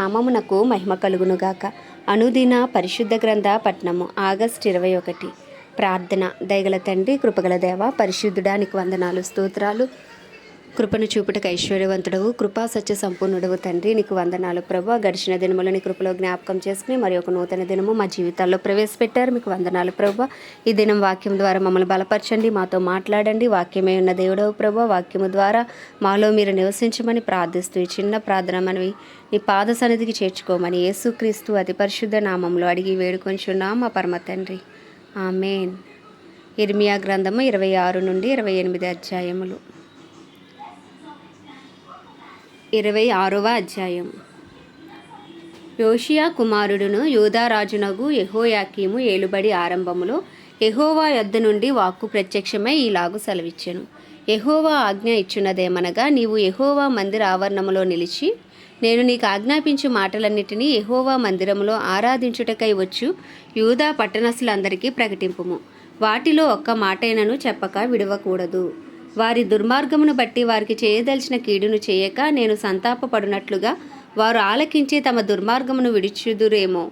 నామమునకు మహిమ కలుగునుగాక. అనుదిన పరిశుద్ధ గ్రంథ పట్నము ఆగస్ట్ ఇరవై ఒకటి. ప్రార్థన దయగల తండ్రి కృపగల దేవ పరిశుద్ధుడానికి వందనాలు స్తోత్రాలు. కృపను చూపుటకు ఐశ్వర్యవంతుడవు. కృపా సత్య సంపూర్ణుడవు తండ్రి. నీకు వందనాలు ప్రభు. గడిచిన దినములు నీ కృపలో జ్ఞాపకం చేసుకుని మరి ఒక నూతన దినము మా జీవితాల్లో ప్రవేశపెట్టారు. మీకు వందనాలు ప్రభు. ఈ దినం వాక్యం ద్వారా మమ్మల్ని బలపరచండి. మాతో మాట్లాడండి. వాక్యమే ఉన్న దేవుడవు ప్రభు. వాక్యము ద్వారా మాలో మీరు నివసించమని ప్రార్థిస్తూ ఈ చిన్న ప్రార్థన మనవి నీ పాద సన్నిధికి చేర్చుకోమని యేసుక్రీస్తు అతి పరిశుద్ధ నామంలో అడిగి వేడుకొంచున్నాం మా పరమ తండ్రి. ఆమెన్. ఇర్మియా గ్రంథము ఇరవై ఆరు నుండి ఇరవై ఎనిమిది అధ్యాయములు. ఇరవై ఆరవ అధ్యాయం. యోషియా కుమారుడును యూదారాజునగు యహోయాకీము ఏలుబడి ఆరంభములో ఎహోవా యొద్ద నుండి వాక్కు ప్రత్యక్షమై ఈలాగు సెలవిచ్చెను. ఎహోవా ఆజ్ఞ ఇచ్చున్నదేమనగా నీవు ఎహోవా మందిర ఆవరణములో నిలిచి నేను నీకు ఆజ్ఞాపించు మాటలన్నిటినీ ఎహోవా మందిరములో ఆరాధించుటకై వచ్చు యూదా పట్టణస్థులందరికీ ప్రకటింపుము. వాటిలో ఒక్క మాటైనను చెప్పక విడవకూడదు. వారి దుర్మార్గమును బట్టి వారికి చేయదలిచిన కీడును చేయక నేను సంతాపపడినట్లుగా వారు ఆలకించి తమ దుర్మార్గమును విడిచుదురేమో.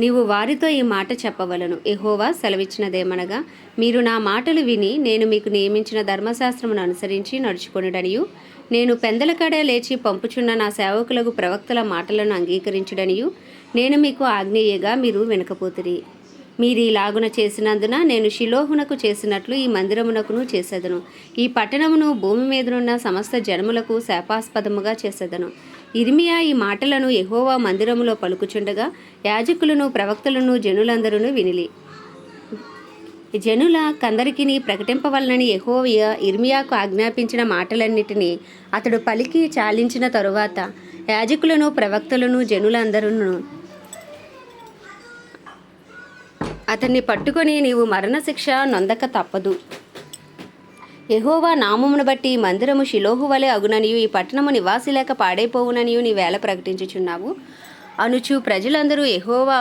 నీవు వారితో ఈ మాట చెప్పవలను. ఎహోవా సెలవిచ్చినదేమనగా మీరు నా మాటలు విని నేను మీకు నియమించిన ధర్మశాస్త్రమును అనుసరించి నడుచుకొనుడనియు నేను పెందలకడే లేచి పంపుచున్న నా సేవకులకు ప్రవక్తల మాటలను అంగీకరించుడనియు నేను మీకు ఆజ్ఞేయగా మీరు వినకపోతిరి. మీరు ఇలాగున చేసినందున నేను శిలోహునకు చేసినట్లు ఈ మందిరమునకును చేసేదను. ఈ పట్టణమును భూమి మీదనున్న సమస్త జనములకు శాపాస్పదముగా చేసేదను. ఇర్మియా ఈ మాటలను ఎహోవా మందిరములో పలుకుచుండగా యాజకులను ప్రవక్తలను జనులందరూ వినిలి. జనుల కందరికిని ప్రకటింపవలనని ఎహోవియా ఇర్మియాకు ఆజ్ఞాపించిన మాటలన్నిటినీ అతడు పలికి చాలించిన తరువాత యాజకులను ప్రవక్తలను జనులందరూ అతన్ని పట్టుకొని నీవు మరణశిక్ష నొందక తప్పదు. ఎహోవా నామమును బట్టి ఈ మందిరము శిలోహు వలె అగుననియు ఈ పట్టణము నివాసి లేక పాడైపోవుననియు నీ వేళ ప్రకటించుచున్నావు. అనుచు ప్రజలందరూ ఎహోవా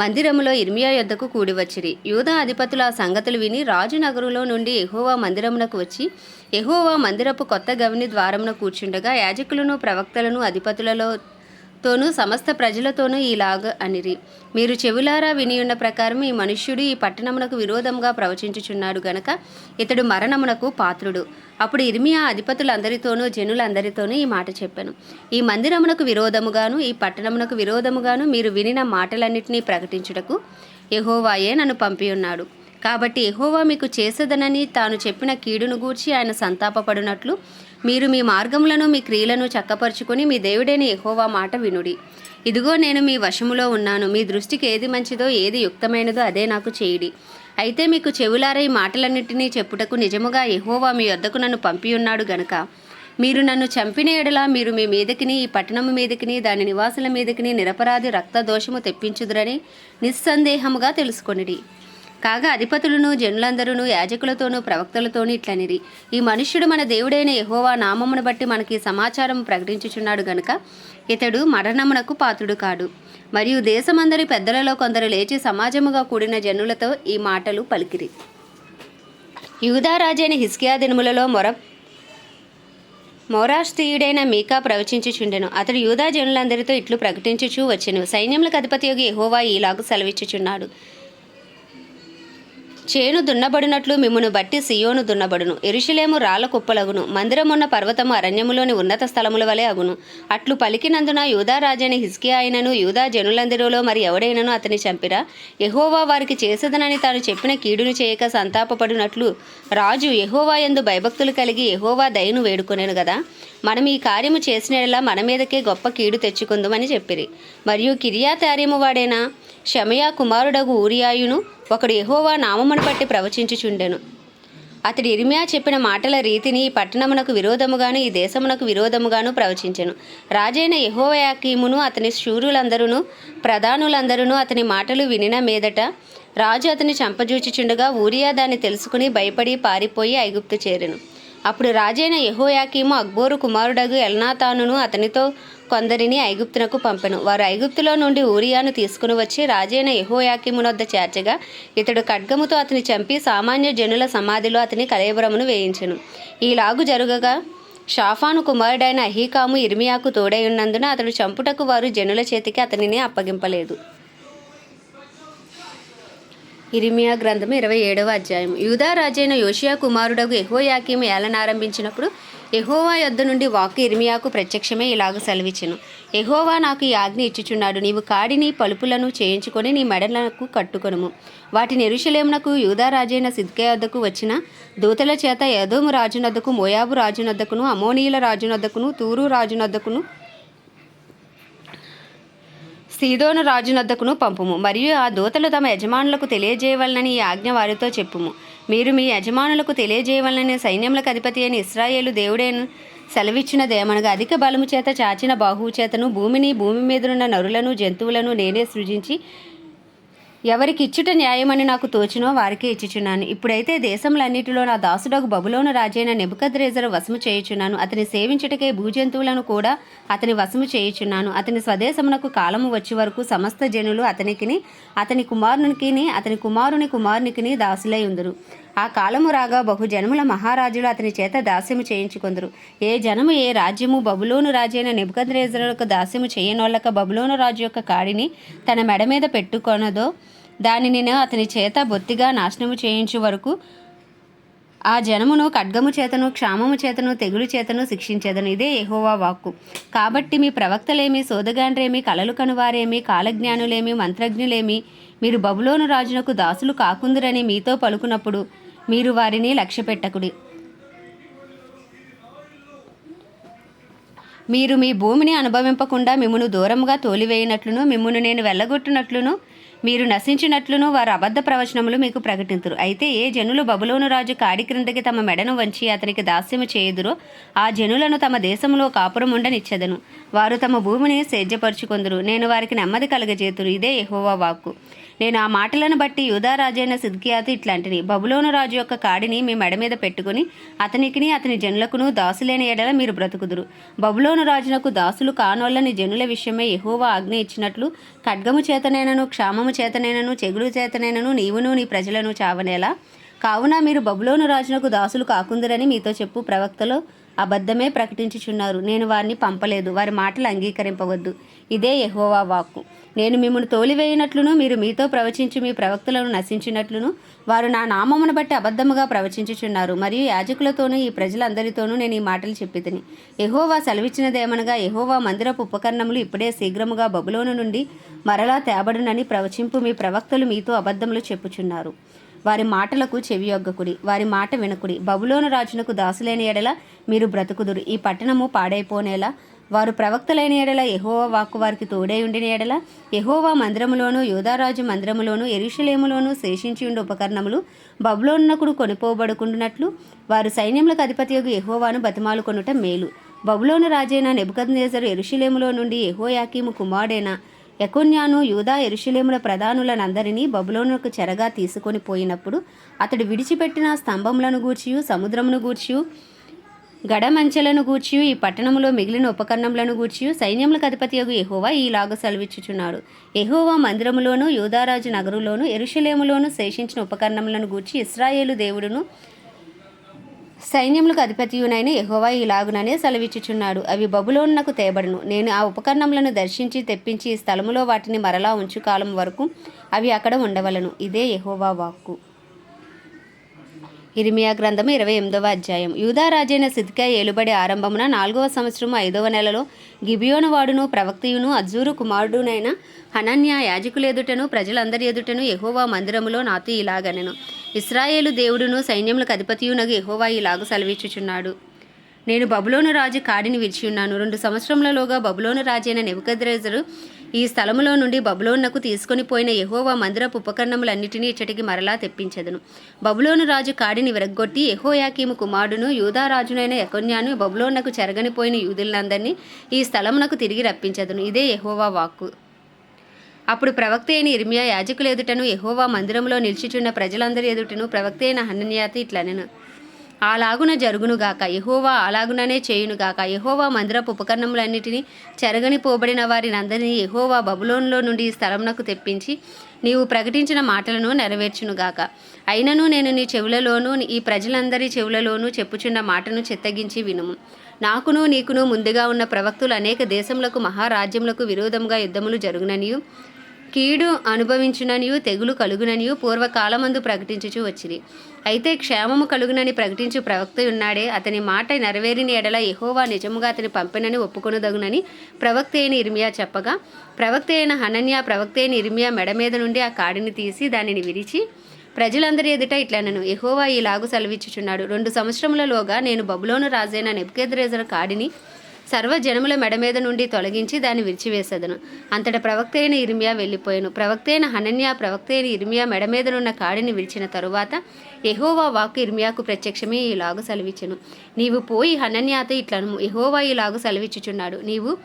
మందిరములో ఇర్మియా యొద్దకు కూడివచ్చిరి యూదా అధిపతుల ఆ సంగతులు విని రాజు నగరులో నుండి ఎహోవా మందిరమునకు వచ్చి ఎహోవా మందిరపు కొత్త గవిని ద్వారమున కూర్చుండగా యాజకులను ప్రవక్తలను అధిపతులలో తోనూ సమస్త ప్రజలతోనూ ఈలాగ అనిరి. మీరు చెవులారా వినియున్న ప్రకారం ఈ మనుష్యుడు ఈ పట్టణమునకు విరోధంగా ప్రవచించుచున్నాడు గనక ఇతడు మరణమునకు పాత్రుడు. అప్పుడు ఇర్మియా అధిపతులందరితోనూ జనులందరితోనూ ఈ మాట చెప్పాను. ఈ మందిరమునకు విరోధముగాను ఈ పట్టణమునకు విరోధముగాను మీరు వినిన మాటలన్నింటినీ ప్రకటించుటకు ఎహోవాయే నన్ను పంపి ఉన్నాడు కాబట్టి ఎహోవా మీకు చేసేదనని తాను చెప్పిన కీడును గూర్చి ఆయన సంతాపపడినట్లు మీరు మీ మార్గములను మీ క్రియలను చక్కపరుచుకొని మీ దేవుడైన ఎహోవా మాట వినుడి. ఇదిగో నేను మీ వశములో ఉన్నాను. మీ దృష్టికి ఏది మంచిదో ఏది యుక్తమైనదో అదే నాకు చేయుడి. అయితే మీకు చెవులారై ఈ చెప్పుటకు నిజముగా ఎహోవా మీ వద్దకు నన్ను పంపి ఉన్నాడు గనక. మీరు నన్ను చంపిన ఎడల మీరు మీ మీదకిని ఈ పట్టణము మీదకిని దాని నివాసుల మీదకిని నిరపరాధి రక్త దోషము తెప్పించుదురని నిస్సందేహముగా తెలుసుకొనిడి. కాగా అధిపతులను జనులందరూ యాజకులతోనూ ప్రవక్తలతోనూ ఇట్లనిరి. ఈ మనుష్యుడు మన దేవుడైన యహోవా నామమును బట్టి మనకి సమాచారం ప్రకటించుచున్నాడు గనుక ఇతడు మరణమునకు పాత్రుడు కాడు. మరియు దేశమందరి పెద్దలలో కొందరు లేచి సమాజముగా కూడిన జనులతో ఈ మాటలు పలికిరి. యూదారాజైన హిస్కియా దినములలో మొర మౌరాష్ట్రీయుడైన మీకా ప్రవచించుచుండెను. అతడు యూదా జనులందరితో ఇట్లు ప్రకటించుచూ వచ్చెను. సైన్యములకు అధిపతి యోగి ఎహోవా ఈలాగు సెలవిచ్చుచున్నాడు. చేను దున్నబడినట్లు మిమ్మును బట్టి సియోను దున్నబడును. ఎరుషులేము రాళ్ళ కుప్పలగును. మందిరమున్న పర్వతము అరణ్యములోని ఉన్నత స్థలముల వలె అగును. అట్లు పలికినందున యూదా రాజైన అయినను యూదా జనులందరిలో మరి ఎవడైనను అతని చంపిరా? యహోవా వారికి చేసదనని తాను చెప్పిన కీడును చేయక సంతాపపడినట్లు రాజు యహోవా యందు భయభక్తులు కలిగి యహోవా దయను వేడుకొనేను కదా మనం ఈ కార్యము చేసినలా మన మీదకే గొప్ప కీడు తెచ్చుకుందామని చెప్పిరి. మరియు కిరియా తార్యము వాడైన షమయా కుమారుడగు ఊరియాయును ఒకడు ఎహోవా నామమును బట్టి ప్రవచించుచుండెను. అతడు ఇరిమియా చెప్పిన మాటల రీతిని ఈ పట్టణమునకు విరోధముగాను ఈ దేశమునకు విరోధముగాను ప్రవచించెను. రాజైన యహోవయాకీమును అతని శూరులందరూ ప్రధానులందరూ అతని మాటలు వినిన మీదట రాజు అతని చంపజూచిచుండగా ఊరియా దాన్ని తెలుసుకుని భయపడి పారిపోయి ఐగుప్తు చేరెను. అప్పుడు రాజైన యహోయాకీము అక్బోరు కుమారుడగు ఎల్నాతానును అతనితో కొందరిని ఐగుప్తునకు పంపెను. వారు ఐగుప్తులో నుండి ఊరియాను తీసుకుని వచ్చి రాజైన యెహోయాకీమునొద్ద చేర్చగా ఇతడు ఖడ్గముతో అతని చంపి సామాన్య జనుల సమాధిలో అతని కలయబురమును వేయించెను. ఈలాగు జరుగగా షాఫాను కుమారుడైన అహీకాము ఇర్మియాకు తోడై ఉన్నందున అతడు చంపుటకు వారు జనుల చేతికి అతనిని అప్పగింపలేదు. ఇరిమియా గ్రంథం ఇరవై ఏడవ అధ్యాయం యూదా రాజైన యోషియా కుమారుడగు యెహోయాకీము ఏలనారంభించినప్పుడు ఎహోవా యొద్ద నుండి వాక్కు ఇర్మియాకు ప్రత్యక్షమే ఇలాగ సెలవిచ్చెను. ఎహోవా నాకు ఈ ఆజ్ఞ ఇచ్చుచున్నాడు. నీవు కాడిని పలుపులను చేయించుకొని నీ మెడలకు కట్టుకొనుము. వాటిని ఎరుషలేమునకు యూదా రాజైన సిద్కే వద్దకు వచ్చిన దూతల చేత యదోము రాజునద్దకు మోయాబు రాజునద్దకును అమోనీయుల రాజునద్దకును తూరు రాజునద్దకును సీదోను రాజునద్దకును పంపుము మరియు ఆ దూతలు తమ యజమానులకు తెలియజేయవలనని ఈ ఆజ్ఞ వారితో చెప్పుము. మీరు మీ యజమానులకు తెలియజేయవలనని సైన్యములకు అధిపతి అయిన ఇస్రాయేలు దేవుడైన సెలవిచ్చినదేమనగా అధిక బలము చేత చాచిన బాహువు చేతను భూమిని భూమి మీదనున్న నరులను జంతువులను నేనే సృజించి ఎవరికి ఇచ్చుట న్యాయమని నాకు తోచినో వారికే ఇచ్చుచున్నాను. ఇప్పుడైతే దేశములన్నిటిలో నా దాసుడకు బబులోను రాజైన నెబుకద్రేజరు వశము చేయుచున్నాను. అతని సేవించుటకే భూజంతువులను కూడా అతని వశము చేయుచున్నాను. అతని స్వదేశమునకు కాలము వచ్చే వరకు సమస్త జనులు అతనికిని అతని కుమారునికిని అతని కుమారుని కుమారునికిని దాసులై ఉందరు. ఆ కాలము రాగా బహుజనముల మహారాజులు అతని చేత దాస్యము చేయించుకుందరు. ఏ జనము ఏ రాజ్యము బబులోను రాజైన నెబుకద్రేజరులకు దాస్యము చేయనోళ్ళక బబులోను రాజు యొక్క కాడిని తన మెడ మీద పెట్టుకొనదో దానిని అతని చేత బొత్తిగా నాశనము చేయించు వరకు ఆ జనమును ఖడ్గము చేతను క్షామము చేతను తెగులు చేతను శిక్షించేదను. ఇదే ఎహోవా వాక్కు. కాబట్టి మీ ప్రవక్తలేమి సోదగాండ్రేమి కలలు కనువారేమి కాలజ్ఞానులేమి మంత్రజ్ఞులేమి మీరు బబులోను రాజునకు దాసులు కాకుందురని మీతో పలుకున్నప్పుడు మీరు వారిని లక్ష్యపెట్టకుడి. మీరు మీ భూమిని అనుభవింపకుండా మిమ్మను దూరంగా తోలివేయనట్లును మిమ్మను నేను వెళ్ళగొట్టినట్లును మీరు నశించినట్లును వారు అబద్ధ ప్రవచనములు మీకు ప్రకటింతురు. అయితే ఏ జనులు బబులోను రాజు కాడి క్రిందకి తమ మెడను వంచి అతనికి దాస్యము చేయుదురో ఆ జనులను తమ దేశంలో కాపురం ఉండనిచ్చెదను. వారు తమ భూమిని సేద్యపరుచుకొందురు. నేను వారికి నెమ్మది కలగజేతురు. ఇదే ఎహోవా వాక్కు. నేను ఆ మాటలను బట్టి యూదారాజైన సిద్కియాతి ఇట్లాంటిని బబులోను రాజు యొక్క కాడిని మీ మెడ మీద పెట్టుకుని అతనికిని అతని జనులకును దాసులేని ఎడల మీరు బ్రతుకుదురు. బబులోను రాజునకు దాసులు కానోళ్ళని జనుల విషయమై ఎహోవా ఆజ్ఞ ఇచ్చినట్లు ఖడ్గము చేతనైనను క్షామము చేతనైనను చెగుడు చేతనైనను నీవును నీ ప్రజలను చావనేలా? కావున మీరు బబులోను రాజునకు దాసులు కాకుందరని మీతో చెప్పు ప్రవక్తలో అబద్ధమే ప్రకటించుచున్నారు. నేను వారిని పంపలేదు. వారి మాటలు అంగీకరింపవద్దు. ఇదే యహోవా వాక్కు. నేను మిమ్మల్ని తోలివేయనట్లును మీరు మీతో ప్రవచించి మీ ప్రవక్తలను నశించినట్లును వారు నా నామమును బట్టి అబద్ధముగా ప్రవచించుచున్నారు. మరియు యాజకులతోనూ ఈ ప్రజలందరితోనూ నేను ఈ మాటలు చెప్పితిని. ఎహోవా సెలవిచ్చినదేమనగా ఎహోవా మందిరపు ఉపకరణములు ఇప్పుడే శీఘ్రముగా బబులోను నుండి మరలా తేబడునని ప్రవచింపు మీ ప్రవక్తలు మీతో అబద్ధములు చెప్పుచున్నారు. వారి మాటలకు చెవియొగ్గకుడి వారి మాట వినకుడి. బబులోను రాజునకు దాసులేని ఎడల మీరు బ్రతుకుదురు. ఈ పట్టణము పాడైపోనేలా వారు ప్రవక్తలైన ఎడల ఎహోవా వాక్కు వారికి తోడై ఉండిన ఎడల ఎహోవా మందిరములోను యోధారాజు మందిరములోను ఎరుషలేములోను శేషించి ఉండే ఉపకరణములు బబులోన్నకుడు కొనిపోబడుకుంటున్నట్లు వారు సైన్యములకు అధిపతియగు ఎహోవాను బతిమాలు కొనుట మేలు. బబులోను రాజైన నెబుకద్నేజరు ఎరుషలేములో నుండి ఎహోయాకీము కుమారుడైన యకున్యాను యూదా ఎరుషులేముల ప్రధానులనందరినీ బబులోనుకు చెరగా తీసుకొని పోయినప్పుడు అతడు విడిచిపెట్టిన స్తంభములను గూర్చియు సముద్రమును గూర్చియు గడమంచెలను గూర్చియు ఈ పట్టణములో మిగిలిన ఉపకరణములను గూర్చియు సైన్యములకు యొక్క ఎహోవా ఈలాగ సెలవిచ్చుచున్నాడు. ఎహోవా మందిరములోను యూదారాజు నగరులోను ఎరుషలేములోను శేషించిన ఉపకరణములను గూర్చి ఇస్రాయేలు దేవుడును సైన్యములకు అధిపతియునైన ఎహోవా ఇలాగుననే సెలవిచ్చుచున్నాడు. అవి బబులోన్నకు తేబడును నేను ఆ ఉపకరణములను దర్శించి తెప్పించి ఈ స్థలములో వాటిని మరలా ఉంచు కాలం వరకు అవి అక్కడ ఉండవలను. ఇదే ఎహోవా వాక్కు. ఇరిమియా గ్రంథము ఇరవై ఎనిమిదవ అధ్యాయం. యూదారాజైన సిద్కా ఏలుబడి ఆరంభమున నాలుగవ సంవత్సరం ఐదవ నెలలో గిబియోను వాడును ప్రవక్తయును అజ్జూరు కుమారుడునైన హనన్య యాజకులెదుటను ప్రజలందరి ఎదుటను ఎహోవా మందిరములో నాతో ఇలాగనెను. ఇస్రాయేలు దేవుడును సైన్యములకు అధిపతియునగు ఎహోవా ఇలాగ సెలవిచ్చుచున్నాడు. నేను బబులోను రాజు కాడిని విడిచి ఉన్నాను. రెండు సంవత్సరములలోగా బబులోను రాజైన నెబుకద్రేజరు ఈ స్థలములో నుండి బబులోనునకు తీసుకొని పోయిన యహోవా మందిరపు ఉపకరణములన్నిటినీ ఇచ్చటికి మరలా తెప్పించెదను. బబులోను రాజు కాడిని విరగ్గొట్టి యహోయాకీము కుమారుడును యూదా రాజునైన యకొన్యాను బబులోనకు చెరగనిపోయిన యూదులందరినీ ఈ స్థలమునకు తిరిగి రప్పించెదను. ఇదే యహోవా వాక్కు. అప్పుడు ప్రవక్త అయిన ఇర్మియా యాజకుల ఎదుటను యహోవా మందిరంలో నిలిచిచున్న ప్రజలందరి ఎదుటను ప్రవక్త అయిన హన్నన్యాతి ఇట్లనెను. అలాగున జరుగునుగాక యహోవా అలాగుననే చేయునుగాక యహోవా మందిరపు ఉపకరణములన్నిటినీ చెరగని పోబడిన వారిని అందరినీ యహోవా బబులోన్లో నుండి ఈ స్థలమునకు తెప్పించి నీవు ప్రకటించిన మాటలను నెరవేర్చునుగాక అయినను నేను నీ చెవులలోను ఈ ప్రజలందరి చెవులలోనూ చెప్పుచున్న మాటను చెత్తగించి వినుము. నాకును నీకును ముందుగా ఉన్న ప్రవక్తులు అనేక దేశములకు మహారాజ్యములకు విరోధముగా యుద్ధములు జరుగుననియు. కీడు అనుభవించుననియు తెగులు కలుగుననియు పూర్వకాలమందు ప్రకటించుచు వచ్చిరి. అయితే క్షేమము కలుగునని ప్రకటించు ప్రవక్త ఉన్నాడే. అతని మాట నెరవేరిన ఎడల ఎహోవా నిజముగా అతని పంపినని ఒప్పుకొనదగునని ప్రవక్త అయిన ఇర్మియా చెప్పగా ప్రవక్త అయిన హనన్య ప్రవక్త అయిన ఇర్మియా మెడ మీద నుండి ఆ కాడిని తీసి దానిని విరిచి ప్రజలందరి ఎదుట ఇట్లనను ఈ ఈలాగు సెలవిచ్చుచున్నాడు. రెండు సంవత్సరములలోగా నేను బబులోను రాజైన నెబ్కేద్రేజర్ కాడిని సర్వ జనముల మెడ మీద నుండి తొలగించి దాన్ని విరిచివేసేదను. అంతట ప్రవక్త అయిన ఇర్మియా వెళ్ళిపోయాను. ప్రవక్త అయిన హనన్య ప్రవక్త అయిన ఇర్మియా మెడ మీదనున్న కాడిని విరిచిన తరువాత ఎహోవా వాక్ ఇర్మియాకు ప్రత్యక్షమే ఈలాగు సెలవిచ్చెను. నీవు పోయి హనన్యాతో ఇట్లను ఎహోవా ఈలాగు సెలవిచ్చుచున్నాడు. నీవు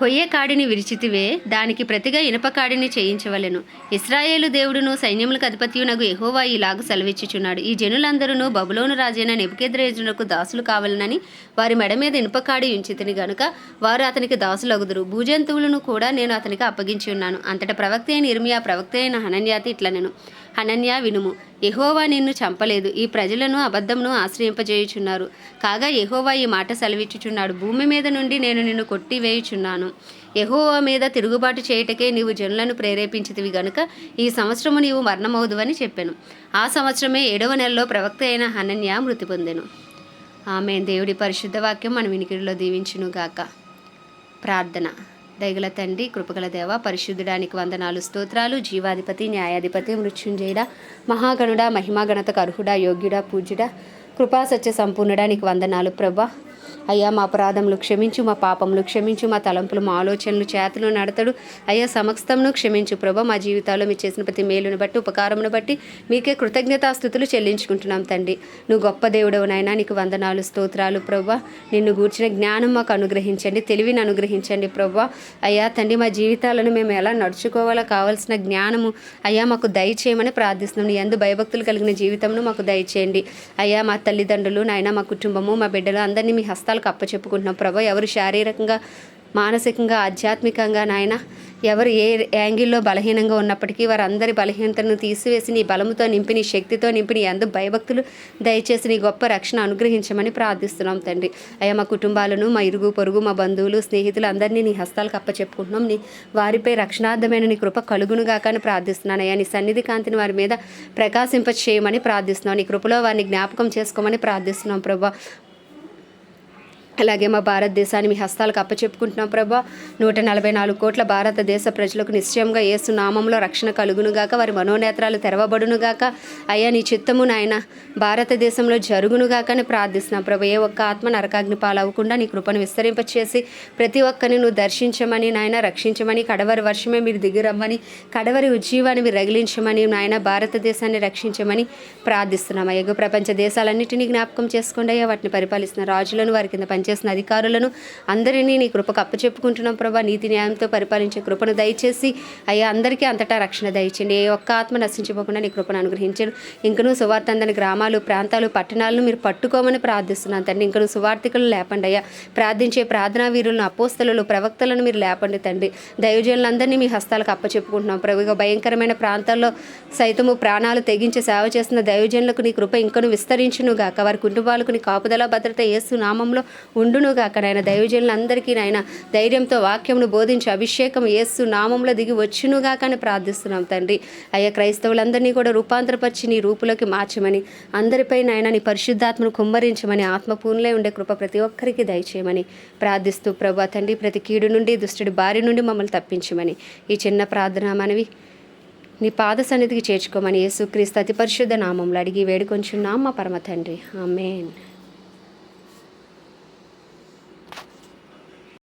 కొయ్య కాడిని విరిచితివే దానికి ప్రతిగా ఇనుపకాడిని చేయించవలెను. ఇస్రాయేలు దేవుడును సైన్యములకు అధిపతియునగు ఎహోవా ఇలాగు సెలవిచ్చుచున్నాడు. ఈ జనులందరూ బబులోను రాజైన నెబుకెద్రేజునకు దాసులు కావాలనని వారి మెడ మీద ఇనుపకాడి ఉంచితిని గనుక వారు అతనికి దాసులగుదురు. భూజంతువులను కూడా నేను అతనికి అప్పగించి ఉన్నాను. అంతట ప్రవక్త అయిన ఇర్మియా ప్రవక్త అయిన హనన్యాతి ఇట్లనెను. అనన్య వినుము. ఎహోవా నిన్ను చంపలేదు. ఈ ప్రజలను అబద్ధమును ఆశ్రయింపజేయుచున్నారు. కాగా ఎహోవా ఈ మాట సెలవిచ్చుచున్నాడు. భూమి మీద నుండి నేను నిన్ను కొట్టివేయుచున్నాను. ఎహోవా మీద తిరుగుబాటు చేయుటకే నీవు జనులను ప్రేరేపించితివి గనుక ఈ సంవత్సరము నీవు మరణమవుదువని చెప్పాను. ఆ సంవత్సరమే ఏడవ నెలలో ప్రవక్త అయిన హనన్య మృతి పొందెను. ఆమె దేవుడి పరిశుద్ధ వాక్యం మన వినికిడిలో దీవించును గాక ప్రార్థన. దయగల తండ్రి కృపగల దేవ పరిశుద్ధుడానికి వందనాలు స్తోత్రాలు జీవాధిపతి న్యాయాధిపతి మృత్యుంజయుడ మహాగణుడ మహిమాగణతకు అర్హుడ యోగ్యుడ పూజ్యుడ కృపా సత్య సంపూర్ణడానికి వందనాలు ప్రభా. అయ్యా మా అపరాధములు క్షమించు మా పాపములు క్షమించు మా తలంపులు మా ఆలోచనలు చేతులు నడతడు. అయ్యా సమస్తమును క్షమించు ప్రభా. మా జీవితాల్లో మీరు చేసిన ప్రతి మేలును బట్టి ఉపకారమును బట్టి మీకే కృతజ్ఞతాస్థుతులు చెల్లించుకుంటున్నాం తండ్రి. నువ్వు గొప్ప దేవుడవు నాయనా. నీకు వందనాలు స్తోత్రాలు ప్రభా. నిన్ను గూర్చిన జ్ఞానం మాకు అనుగ్రహించండి. తెలివిని అనుగ్రహించండి ప్రభా. అయ్యా తండ్రి మా జీవితాలను మేము ఎలా నడుచుకోవాలో కావాల్సిన జ్ఞానము అయ్యా మాకు దయచేయమని ప్రార్థిస్తున్నాం. నీ ఎందు భయభక్తులు కలిగిన జీవితంను మాకు దయచేయండి. అయ్యా మా తల్లిదండ్రులు నాయన మా కుటుంబము మా బిడ్డలు అందరినీ మీ హస్తాలు హస్తాలకు అప్పచెప్పుకుంటున్నాం ప్రభా. ఎవరు శారీరకంగా మానసికంగా ఆధ్యాత్మికంగా నాయన ఎవరు ఏ యాంగిల్లో బలహీనంగా ఉన్నప్పటికీ వారందరి బలహీనతను తీసివేసి నీ బలముతో నింపి నీ శక్తితో నింపి నీ అందు భయభక్తులు దయచేసి నీ గొప్ప రక్షణ అనుగ్రహించమని ప్రార్థిస్తున్నాం తండ్రి. అయ్యా మా కుటుంబాలను మా ఇరుగు పొరుగు మా బంధువులు స్నేహితులు అందరినీ నీ హస్తాలకు అప్పచెప్పుకుంటున్నాం. నీ వారిపై రక్షణార్థమైన నీ కృప కలుగునుగాక అని ప్రార్థిస్తున్నాను. అయ్యా నీ సన్నిధి కాంతిని వారి మీద ప్రకాశింప చేయమని ప్రార్థిస్తున్నాం. నీ కృపలో వారిని జ్ఞాపకం చేసుకోమని ప్రార్థిస్తున్నాం ప్రభా. అలాగే మా భారతదేశాన్ని మీ హస్తాలకు అప్పచెప్పుకుంటున్నాం ప్రభా. నూట నలభై నాలుగు కోట్ల భారతదేశ ప్రజలకు నిశ్చయంగా ఏసు నామంలో రక్షణ కలుగునుగాక వారి మనోనేత్రాలు తెరవబడునుగాక అయ్యా నీ చిత్తము నాయన భారతదేశంలో జరుగునుగాక అని ప్రార్థిస్తున్నాం ప్రభా. ఏ ఒక్క ఆత్మ నరకాగ్ని పాలవ్వకుండా నీ కృపను విస్తరింపచేసి ప్రతి ఒక్కరిని నువ్వు దర్శించమని నాయన రక్షించమని కడవరి వర్షమే మీరు దిగిరమ్మని కడవరి ఉజ్జీవాన్ని మీరు రగిలించమని నాయన భారతదేశాన్ని రక్షించమని ప్రార్థిస్తున్నాం. అయ్యగో ప్రపంచ దేశాలన్నింటినీ జ్ఞాపకం చేసుకోండి. అయ్యా వాటిని పరిపాలిస్తున్న రాజులను వారి కింద పనిచేసిన అధికారులను అందరినీ నీ కృపకు అప్పచెప్పుకుంటున్నాం ప్రభా. నీతి న్యాయంతో పరిపాలించే కృపను దయచేసి అయ్యా అందరికీ అంతటా రక్షణ దయచేయండి ఏ ఒక్క ఆత్మ నశించిపోకుండా నీ కృపను అనుగ్రహించారు ఇంకనూ సువార్త అందని గ్రామాలు ప్రాంతాలు పట్టణాలను మీరు పట్టుకోమని ప్రార్థిస్తున్నాను తండ్రి. ఇంకను సువార్థికులు లేపండి అయ్యా. ప్రార్థించే ప్రార్థనా వీరులను అపోస్తలను ప్రవక్తలను మీరు లేపండి తండ్రి. దయోజనులందరినీ మీ హస్తాలకు అప్పచెప్పుకుంటున్నాం ప్రభు. ఇక భయంకరమైన ప్రాంతాల్లో సైతము ప్రాణాలు తెగించి సేవ చేస్తున్న దైవజనులకు నీ కృప ఇంకను విస్తరించును గాక వారి కుటుంబాలకు నీ కాపుదల భద్రత యేసు నామంలో ఉండును గాక నాయన దైవజనులందరికీ నాయన ధైర్యంతో వాక్యమును బోధించి అభిషేకం యేసు నామంలో దిగి వచ్చును గాక ప్రార్థిస్తున్నాం తండ్రి. అయ్యా క్రైస్తవులందరినీ కూడా రూపాంతరపరిచి నీ రూపులోకి మార్చమని అందరిపై నాయన నీ పరిశుద్ధాత్మను కుమ్మరించమని ఆత్మపూర్ణలే ఉండే కృప ప్రతి ఒక్కరికి దయచేయమని ప్రార్థిస్తూ ప్రభా తండ్రి ప్రతి కీడు నుండి దుష్టుడి బారి నుండి మమ్మల్ని తప్పించమని ఈ చిన్న ప్రార్థన మనవి నీ పాద సన్నిధికి చేర్చుకోమని యేసుక్రీస్తు అతి పరిశుద్ధ నామంలో అడిగి వేడుకొంచున్నాం మా పరమ తండ్రి. ఆమెన్.